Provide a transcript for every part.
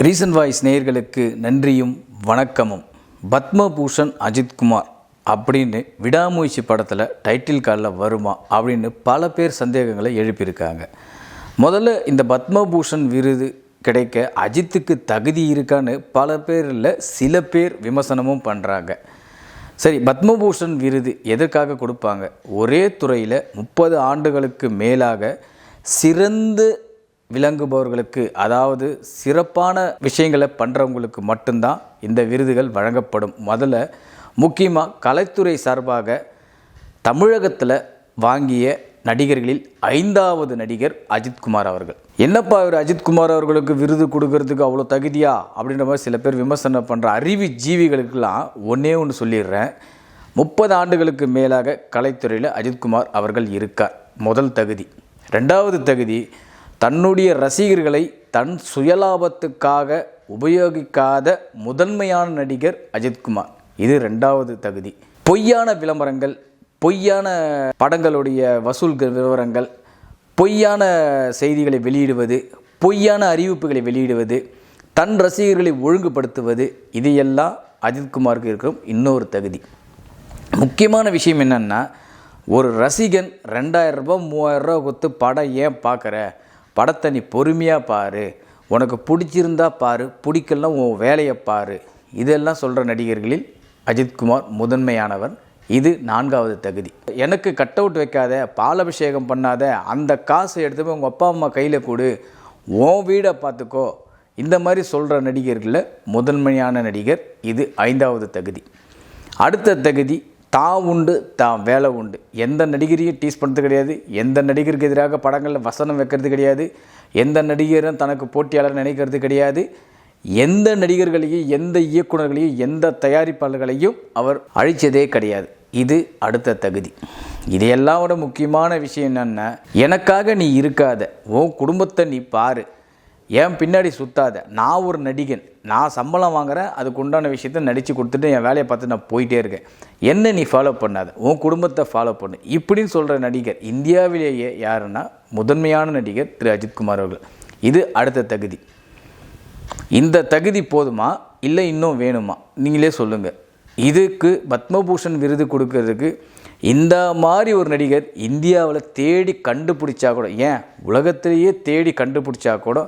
Reason voice நேயர்களுக்கு நன்றியும் வணக்கமும். பத்மபூஷன் அஜித்குமார் அப்படின்னு விடாமுயற்சி படத்தில் டைட்டில் காலில் வருமா அப்படின்னு பல பேர் சந்தேகங்களை எழுப்பியிருக்காங்க. முதல்ல இந்த பத்மபூஷன் விருது கிடைக்க அஜித்துக்கு தகுதி இருக்கான்னு பல பேரில் சில பேர் விமர்சனமும் பண்ணுறாங்க சரி பத்மபூஷன் விருது எதற்காக கொடுப்பாங்க? ஒரே துறையில் முப்பது ஆண்டுகளுக்கு மேலாக சிறந்து விளங்குபவர்களுக்கு அதாவது சிறப்பான விஷயங்களை பண்ணுறவங்களுக்கு மட்டும்தான் இந்த விருதுகள் வழங்கப்படும். முதல்ல முக்கியமாக கலைத்துறை சார்பாக தமிழகத்தில் வாங்கிய நடிகர்களில் ஐந்தாவது நடிகர் அஜித்குமார் அவர்கள். என்னப்பா இவர் அஜித்குமார் அவர்களுக்கு விருது கொடுக்கறதுக்கு அவ்வளோ தகுதியா? அப்படின்ற மாதிரி சில பேர் விமர்சனம் பண்ணுற அறிவு ஜீவிகளுக்கெல்லாம் ஒன்றே ஒன்று சொல்லிடுறேன். முப்பது ஆண்டுகளுக்கு மேலாக கலைத்துறையில் அஜித்குமார் அவர்கள் இருக்கார். முதல் தகுதி. ரெண்டாவது தகுதி தன்னுடைய ரசிகர்களை தன் சுயலாபத்துக்காக உபயோகிக்காத முதன்மையான நடிகர் அஜித்குமார் இது ரெண்டாவது தகுதி. பொய்யான விளம்பரங்கள் பொய்யான படங்களுடைய வசூல் விவரங்கள் பொய்யான செய்திகளை வெளியிடுவது பொய்யான அறிவிப்புகளை வெளியிடுவது தன் ரசிகர்களை ஒழுங்குபடுத்துவது இதையெல்லாம் அஜித்குமாருக்கு இருக்கும் இன்னொரு தகுதி. முக்கியமான விஷயம் என்னென்னா ஒரு ரசிகன் ரெண்டாயிரம் ரூபா மூவாயிரம் ரூபா கொடுத்து படம் ஏன் பார்க்குற? படத்தை நீ பொறுமையாக பாரு. உனக்கு பிடிச்சிருந்தா பாரு பிடிக்கலாம் உன் வேலையை பாரு. இதெல்லாம் சொல்கிற நடிகர்களில் அஜித்குமார் முதன்மையானவர். இது நான்காவது தகுதி. எனக்கு கட் அவுட் வைக்காத பாலபிஷேகம் பண்ணாத அந்த காசை எடுத்து போய் உங்கள் அப்பா அம்மா கையில் கொடு. உன் வீடை பார்த்துக்கோ. இந்த மாதிரி சொல்கிற நடிகர்களில் முதன்மையான நடிகர் இது ஐந்தாவது தகுதி. அடுத்த தகுதி தான் உண்டு தான் வேலை உண்டு. எந்த நடிகரையும் டீஸ் பண்ணுறது கிடையாது. எந்த நடிகருக்கு எதிராக படங்களில் வசனம் வைக்கிறது கிடையாது. எந்த நடிகரும் தனக்கு போட்டியாளர் நினைக்கிறது கிடையாது. எந்த நடிகர்களையும் எந்த இயக்குநர்களையும் எந்த தயாரிப்பாளர்களையும் அவர் அழித்ததே கிடையாது. இது அடுத்த தகுதி. இதையெல்லாம் விட முக்கியமான விஷயம் என்னென்னா எனக்காக நீ இருக்காத உன் குடும்பத்தை நீ பாரு. ஏன் பின்னாடி சுத்தாத? நான் ஒரு நடிகன். நான் சம்பளம் வாங்குறேன் அதுக்கு உண்டான விஷயத்த நடித்து கொடுத்துட்டு என் வேலையை பார்த்து நான் போயிட்டே இருக்கேன். என்ன நீ ஃபாலோ பண்ணாத? உன் குடும்பத்தை ஃபாலோ பண்ணு. இப்படின்னு சொல்கிற நடிகர் இந்தியாவிலேயே யாருன்னா முதன்மையான நடிகர் திரு அஜித்குமார் அவர்கள். இது அடுத்த தகுதி. இந்த தகுதி போதுமா? இல்லை இன்னும் வேணுமா? நீங்களே சொல்லுங்கள் இதுக்கு பத்மபூஷன் விருது கொடுக்கறதுக்கு இந்த மாதிரி ஒரு நடிகர் இந்தியாவில் தேடி கண்டுபிடிச்சா கூட ஏன் உலகத்திலேயே தேடி கண்டுபிடிச்சா கூட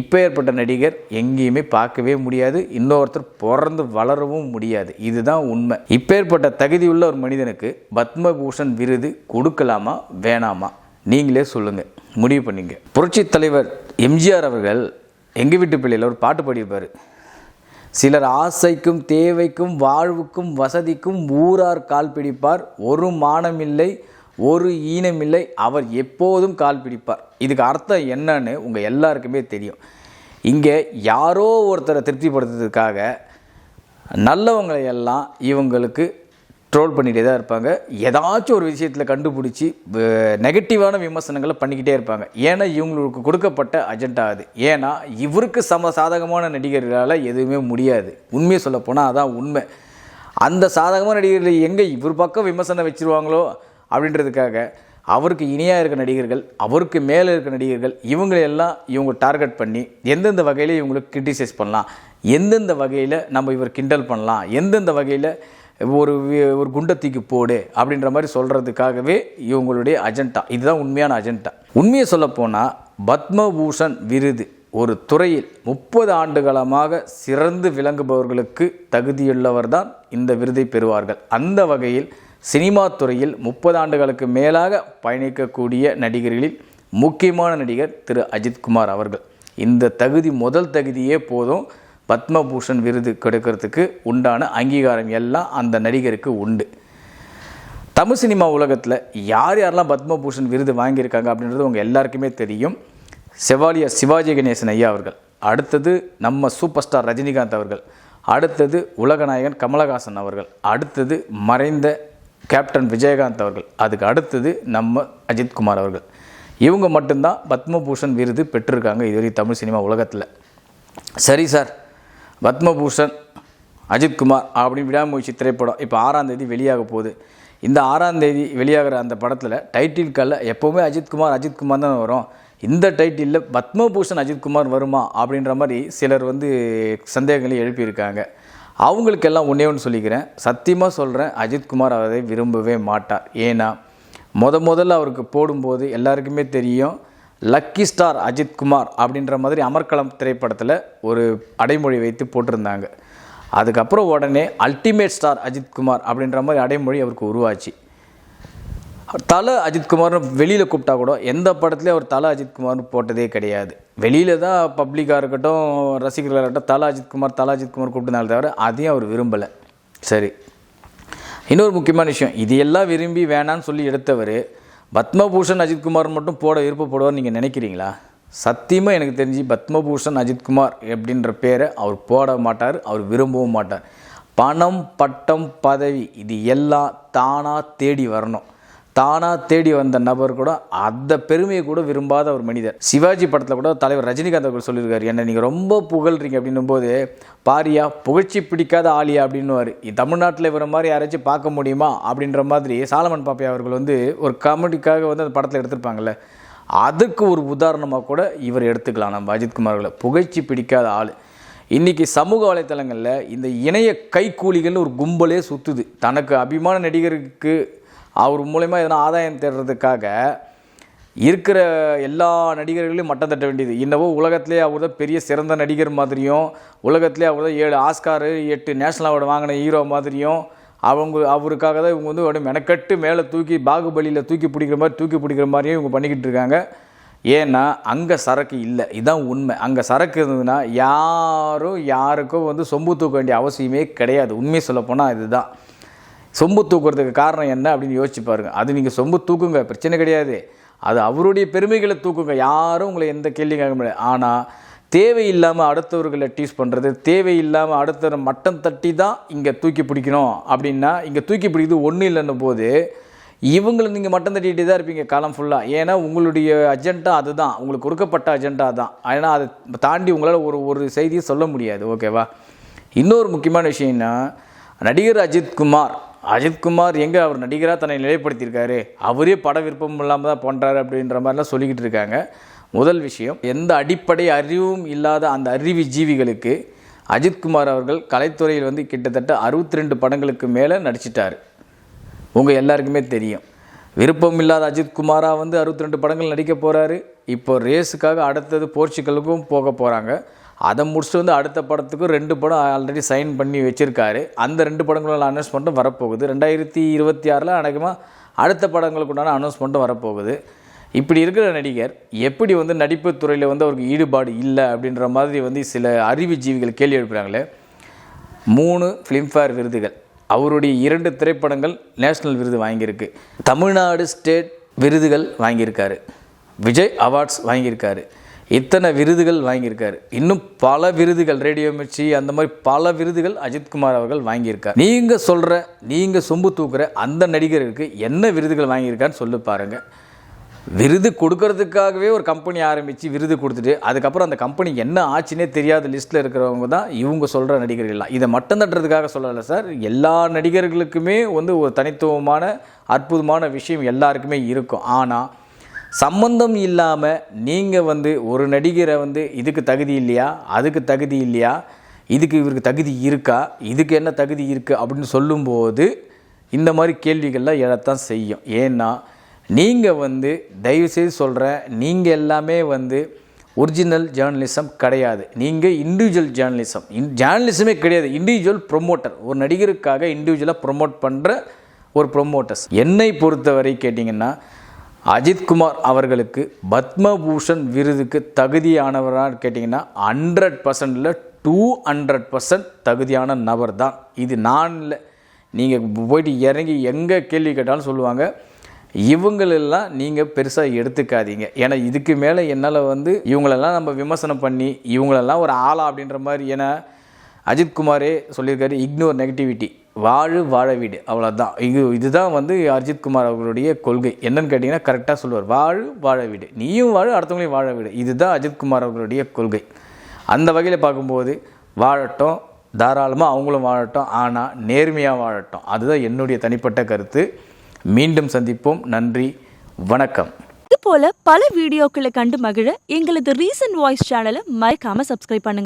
இப்போ ஏற்பட்ட நடிகர் எங்கேயுமே பார்க்கவே முடியாது. இன்னொருத்தர் பிறந்து வளரவும் முடியாது. இதுதான் உண்மை. இப்பேற்பட்ட தகுதியுள்ள ஒரு மனிதனுக்கு பத்மபூஷன் விருது கொடுக்கலாமா வேணாமா? நீங்களே சொல்லுங்கள் முடிவு பண்ணிங்க. புரட்சித் தலைவர் எம்ஜிஆர் அவர்கள் எங்கள் வீட்டு பிள்ளையில் ஒரு பாட்டு பாடியிருப்பார். சிலர் ஆசைக்கும் தேவைக்கும் வாழ்வுக்கும் வசதிக்கும் ஊரார் கால் பிடிப்பார். ஒரு மானமில்லை ஒரு ஈனமில்லை அவர் எப்போதும் கால் பிடிப்பார். இதுக்கு அர்த்தம் என்னன்னு உங்கள் எல்லாருக்குமே தெரியும். இங்கே யாரோ ஒருத்தரை திருப்திப்படுத்துறதுக்காக நல்லவங்களை எல்லாம் இவங்களுக்கு ட்ரோல் பண்ணிகிட்டே தான் இருப்பாங்க. ஏதாச்சும் ஒரு விஷயத்தில் கண்டுபிடிச்சி நெகட்டிவான விமர்சனங்களை பண்ணிக்கிட்டே இருப்பாங்க. ஏன்னா இவங்களுக்கு கொடுக்கப்பட்ட அஜெண்டா அது. ஏன்னா இவருக்கு சம சாதகமான நடிகர்களால் எதுவுமே முடியாது. உண்மையை சொல்லப்போனால் அதான் உண்மை. அந்த சாதகமான நடிகர்கள் எங்கே இவர் பக்கம் விமர்சனம் வச்சுருவாங்களோ அப்படின்றதுக்காக அவருக்கு இணையாக இருக்க நடிகர்கள் அவருக்கு மேலே இருக்க நடிகர்கள் இவங்களையெல்லாம் இவங்க டார்கெட் பண்ணி எந்தெந்த வகையில் இவங்களுக்கு கிரிட்டிசைஸ் பண்ணலாம் எந்தெந்த வகையில் நம்ம இவர் கிண்டல் பண்ணலாம் எந்தெந்த வகையில் ஒரு ஒரு குண்டத்தீக்கு போடு அப்படின்ற மாதிரி சொல்கிறதுக்காகவே இவங்களுடைய அஜெண்டா இதுதான் உண்மையான அஜெண்டா உண்மையை சொல்லப்போனால் பத்மபூஷன் விருது ஒரு துறையில் முப்பது ஆண்டுகாலமாக சிறந்து விளங்குபவர்களுக்கு தகுதியுள்ளவர் தான் இந்த விருதை பெறுவார்கள். அந்த வகையில் சினிமா துறையில் முப்பது ஆண்டுகளுக்கு மேலாக பயணிக்கக்கூடிய நடிகர்களில் முக்கியமான நடிகர் திரு அஜித்குமார் அவர்கள். இந்த தகுதி முதல் தகுதியே போதும். பத்மபூஷன் விருது கிடைக்கிறதுக்கு உண்டான அங்கீகாரம் எல்லாம் அந்த நடிகருக்கு உண்டு. தமிழ் சினிமா உலகத்தில் யார் யாரெல்லாம் பத்மபூஷன் விருது வாங்கியிருக்காங்க அப்படின்றது உங்கள் எல்லாருக்குமே தெரியும். செவாலியர் சிவாஜி கணேசன் ஐயா அவர்கள். அடுத்தது நம்ம சூப்பர் ஸ்டார் ரஜினிகாந்த் அவர்கள். அடுத்தது உலகநாயகன் கமலஹாசன் அவர்கள். அடுத்தது மறைந்த கேப்டன் விஜயகாந்த் அவர்கள் அதுக்கு அடுத்தது நம்ம அஜித்குமார் அவர்கள். இவங்க மட்டும்தான் பத்மபூஷன் விருது பெற்றிருக்காங்க இதுவரை தமிழ் சினிமா உலகத்தில். சரி சார் பத்மபூஷன் அஜித்குமார் அப்படின்னு விடாமுயற்சி திரைப்படம் இப்போ ஆறாம் தேதி வெளியாக போகுது. இந்த ஆறாம் தேதி வெளியாகிற அந்த படத்தில் டைட்டில் காலில் எப்போவுமே அஜித்குமார் அஜித்குமார் தான் வரும். இந்த டைட்டிலில் பத்மபூஷன் அஜித்குமார் வருமா அப்படின்ற மாதிரி சிலர் வந்து சந்தேகங்களை எழுப்பியிருக்காங்க. அவங்களுக்கெல்லாம் ஒன்றே ஒன்று சொல்லிக்கிறேன். சத்தியமாக சொல்கிறேன் அஜித்குமார் அதை விரும்பவே மாட்டார். ஏன்னா முத முதல்ல அவருக்கு போடும்போது எல்லாருக்குமே தெரியும் லக்கி ஸ்டார் அஜித்குமார் அப்படின்ற மாதிரி அமர்கலம் திரைப்படத்தில் ஒரு அடைமொழி வைத்து போட்டிருந்தாங்க. அதுக்கப்புறம் உடனே அல்டிமேட் ஸ்டார் அஜித்குமார் அப்படின்ற மாதிரி அடைமொழி அவருக்கு உருவாச்சு. தலை அஜித்குமார்னு வெளியில் கூப்பிட்டா கூட எந்த படத்துலேயும் அவர் தலை அஜித்குமார்னு போட்டதே கிடையாது. வெளியில் தான் பப்ளிக்காக இருக்கட்டும் ரசிகர்களாக இருக்கட்டும் தலை அஜித்குமார் தலை அஜித்குமார் கூப்பிட்டனால தவிர அதையும் அவர் விரும்பலை. சரி. இன்னொரு முக்கியமான விஷயம் இது எல்லாம் விரும்பி வேணான்னு சொல்லி எடுத்தவர் பத்மபூஷன் அஜித்குமார் மட்டும் போட விருப்பப்படுவார்னு நீங்கள் நினைக்கிறீங்களா? சத்தியமாக எனக்கு தெரிஞ்சு பத்மபூஷன் அஜித்குமார் அப்படின்ற பேரை அவர் போட மாட்டார் அவர் விரும்பவும் மாட்டார். பணம் பட்டம் பதவி இது எல்லாம் தானாக தேடி வரணும். தானாக தேடி வந்த நபர் கூட அந்த பெருமையை கூட விரும்பாத ஒரு மனிதர். சிவாஜி படத்தில் கூட தலைவர் ரஜினிகாந்த் அவர்கள் சொல்லியிருக்காரு என்ன நீங்கள் ரொம்ப புகழ்றீங்க அப்படின்னும் போது பாரியா புகழ்ச்சி பிடிக்காத ஆலியா அப்படின்னுவார். தமிழ்நாட்டில் இவர மாதிரி யாராச்சும் பார்க்க முடியுமா? அப்படின்ற மாதிரி சாலமன் பாப்பையா அவர்கள் வந்து ஒரு காமெடிக்காக வந்து அந்த படத்தில் எடுத்திருப்பாங்கல்ல அதுக்கு ஒரு உதாரணமாக கூட இவர் எடுத்துக்கலாம் நம்ம அஜித்குமார்களை புகழ்ச்சி பிடிக்காத ஆள். இன்றைக்கி சமூக வலைத்தளங்களில் இந்த இணைய கைக்கூலிகள்னு ஒரு கும்பலே சுற்றுது தனக்கு அபிமான நடிகருக்கு அவர் மூலயமா எதனா ஆதாயம் தேடுறதுக்காக இருக்கிற எல்லா நடிகர்களையும் மட்டம் தட்ட வேண்டியது. இன்னவோ உலகத்திலே அவர் தான் பெரிய சிறந்த நடிகர் மாதிரியும் உலகத்திலே அவர் தான் ஏழு ஆஸ்காரு எட்டு நேஷனல் அவார்டு வாங்கின ஹீரோ மாதிரியும் அவங்க அவருக்காக தான் இவங்க வந்து அப்படியே மெனக்கட்டு மேலே தூக்கி பாகுபலியில் தூக்கி பிடிக்கிற மாதிரி தூக்கி பிடிக்கிற மாதிரியும் இவங்க பண்ணிக்கிட்டு இருக்காங்க. ஏன்னா அங்கே சரக்கு இல்லை. இதுதான் உண்மை. அங்கே சரக்கு இருந்ததுன்னா யாரும் யாருக்கும் வந்து சொம்பு தூக்க வேண்டிய அவசியமே கிடையாது. உண்மையை சொல்லப்போனால் இதுதான். சொம்பு தூக்குறதுக்கு காரணம் என்ன அப்படின்னு யோசிச்சு பாருங்கள் அது நீங்கள் சொம்பு தூக்குங்க பிரச்சனை கிடையாது. அது அவருடைய பெருமைகளை தூக்குங்க. யாரும் உங்களை எந்த கேள்வியும் கேட்க முடியாது. ஆனால் தேவையில்லாமல் அடுத்தவர்களை டீஸ் பண்ணுறது தேவையில்லாமல் அடுத்தவரை மட்டம் தட்டி தான் இங்கே தூக்கி பிடிக்கணும் அப்படின்னா இங்கே தூக்கி பிடிக்கிறது ஒன்றும் இல்லைன்னும் போது இவங்களை நீங்கள் மட்டம் தட்டிகிட்டே தான் இருப்பீங்க காலம் ஃபுல்லாக ஏன்னா உங்களுடைய அஜெண்டா அதுதான். உங்களுக்கு கொடுக்கப்பட்ட அஜெண்டா தான். ஏன்னா அதை தாண்டி உங்களால் ஒரு ஒரு செய்தியை சொல்ல முடியாது. ஓகேவா இன்னொரு முக்கியமான விஷயம்னா நடிகர் அஜித்குமார் அஜித்குமார் எங்கே அவர் நடிகராக தன்னை நிலைப்படுத்தியிருக்காரு? அவரே பட விருப்பம் இல்லாமல் தான் பண்ணுறாரு அப்படின்ற மாதிரிலாம் சொல்லிக்கிட்டு இருக்காங்க. முதல் விஷயம் எந்த அடிப்படை அறிவும் இல்லாத அந்த அறிவு ஜீவிகளுக்கு அஜித்குமார் அவர்கள் கலைத்துறையில் வந்து கிட்டத்தட்ட அறுபத்தி ரெண்டு படங்களுக்கு மேலே நடிச்சிட்டார். உங்கள் எல்லாருக்குமே தெரியும். விருப்பம் இல்லாத அஜித்குமாரா வந்து அறுபத்தி ரெண்டு படங்கள் நடிக்க போகிறாரு இப்போ ரேஸுக்காக அடுத்தது போர்ச்சுகலுக்கும் போக போகிறாங்க அதை முடிச்சுட்டு வந்து அடுத்த படத்துக்கு ரெண்டு படம் ஆல்ரெடி சைன் பண்ணி வச்சுருக்காரு. அந்த ரெண்டு படங்களும் அனௌன்ஸ்மெண்ட்டும் வரப்போகுது. ரெண்டாயிரத்தி இருபத்தி ஆறில் அநேகமாக அடுத்த படங்களுக்கு உண்டான அனௌன்ஸ்மெண்ட்டும் வரப்போகுது. இப்படி இருக்கிற நடிகர் எப்படி வந்து நடிப்பு துறையில் வந்து அவருக்கு ஈடுபாடு இல்லை அப்படின்ற மாதிரி வந்து சில அறிவுஜீவிகள் கேள்வி எழுப்புகிறாங்களே மூணு ஃபிலிம்ஃபேர் விருதுகள். அவருடைய இரண்டு திரைப்படங்கள் நேஷ்னல் விருது வாங்கியிருக்கு. தமிழ்நாடு ஸ்டேட் விருதுகள் வாங்கியிருக்காரு. விஜய் அவார்ட்ஸ் வாங்கியிருக்காரு. இத்தனை விருதுகள் வாங்கியிருக்காரு. இன்னும் பல விருதுகள் ரேடியோ மிர்ச்சி அந்த மாதிரி பல விருதுகள் அஜித்குமார் அவர்கள் வாங்கியிருக்கார். நீங்கள் சொல்கிற நீங்கள் சொம்பு தூக்குற அந்த நடிகருக்கு என்ன விருதுகள் வாங்கியிருக்கான்னு சொல்லி பாருங்கள் விருது கொடுக்கறதுக்காகவே ஒரு கம்பெனி ஆரம்பித்து விருது கொடுத்துட்டு அதுக்கப்புறம் அந்த கம்பெனி என்ன ஆச்சுன்னே தெரியாத லிஸ்ட்டில் இருக்கிறவங்க தான் இவங்க சொல்கிற நடிகர்கள்லாம். இதை மட்டும் தட்டுறதுக்காக சொல்லலை சார். எல்லா நடிகர்களுக்குமே வந்து ஒரு தனித்துவமான அற்புதமான விஷயம் எல்லாருக்குமே இருக்கும். ஆனால் சம்பந்தம் இல்லாமல் நீங்கள் வந்து ஒரு நடிகரை வந்து இதுக்கு தகுதி இல்லையா? அதுக்கு தகுதி இல்லையா? இதுக்கு இவருக்கு தகுதி இருக்கா? இதுக்கு என்ன தகுதி இருக்குது அப்படின்னு சொல்லும்போது இந்த மாதிரி கேள்விகள்லாம் எழத்தான் செய்யும். ஏன்னா நீங்கள் வந்து தயவுசெய்து சொல்கிறேன் நீங்கள் எல்லாமே வந்து ஒரிஜினல் ஜேர்னலிசம் கிடையாது. நீங்கள் இண்டிவிஜுவல் ஜேர்னலிசம் இன் ஜேர்னலிசமே கிடையாது. இண்டிவிஜுவல் ப்ரொமோட்டர் ஒரு நடிகருக்காக இண்டிவிஜுவலாக ப்ரொமோட் பண்ணுற ஒரு ப்ரொமோட்டர்ஸ் என்னை பொறுத்தவரை கேட்டிங்கன்னா அஜித்குமார் அவர்களுக்கு பத்மபூஷன் விருதுக்கு தகுதியானவரான்னு கேட்டிங்கன்னா ஹண்ட்ரட் பர்சன்டில் டூ ஹண்ட்ரட் பர்சன்ட் தகுதியான நபர் தான் இது நான் இல்லை. நீங்கள் போயிட்டு இறங்கி எங்கே கேள்வி கேட்டாலும் சொல்லுவாங்க. இவங்களெல்லாம் நீங்கள் பெருசாக எடுத்துக்காதீங்க. ஏன்னா இதுக்கு மேலே என்னால் வந்து இவங்களெல்லாம் நம்ம விமர்சனம் பண்ணி இவங்களெல்லாம் ஒரு ஆளா அப்படின்ற மாதிரி ஏன்னா அஜித்குமாரே சொல்லியிருக்காரு இக்னோர் நெகட்டிவிட்டி வாழு வாழ வீடு. அவ்வளோதான் இது இதுதான் வந்து அஜித்குமார் அவர்களுடைய கொள்கை. என்னன்னு கேட்டிங்கன்னா கரெக்டாக சொல்லுவார். வாழு வாழ வீடு. நீயும் வாழு அடுத்தவங்களையும் வாழ வீடு. இதுதான் அஜித்குமார் அவர்களுடைய கொள்கை. அந்த வகையில் பார்க்கும்போது வாழட்டும் தாராளமாக அவங்களும் வாழட்டும். ஆனால் நேர்மையாக வாழட்டும். அதுதான் என்னுடைய தனிப்பட்ட கருத்து. மீண்டும் சந்திப்போம். நன்றி. வணக்கம். இது போல பல வீடியோக்களை கண்டு மகிழ எங்களது ரீசன்ட் வாய்ஸ் சேனலை மறைக்காமல் சப்ஸ்கிரைப் பண்ணுங்க.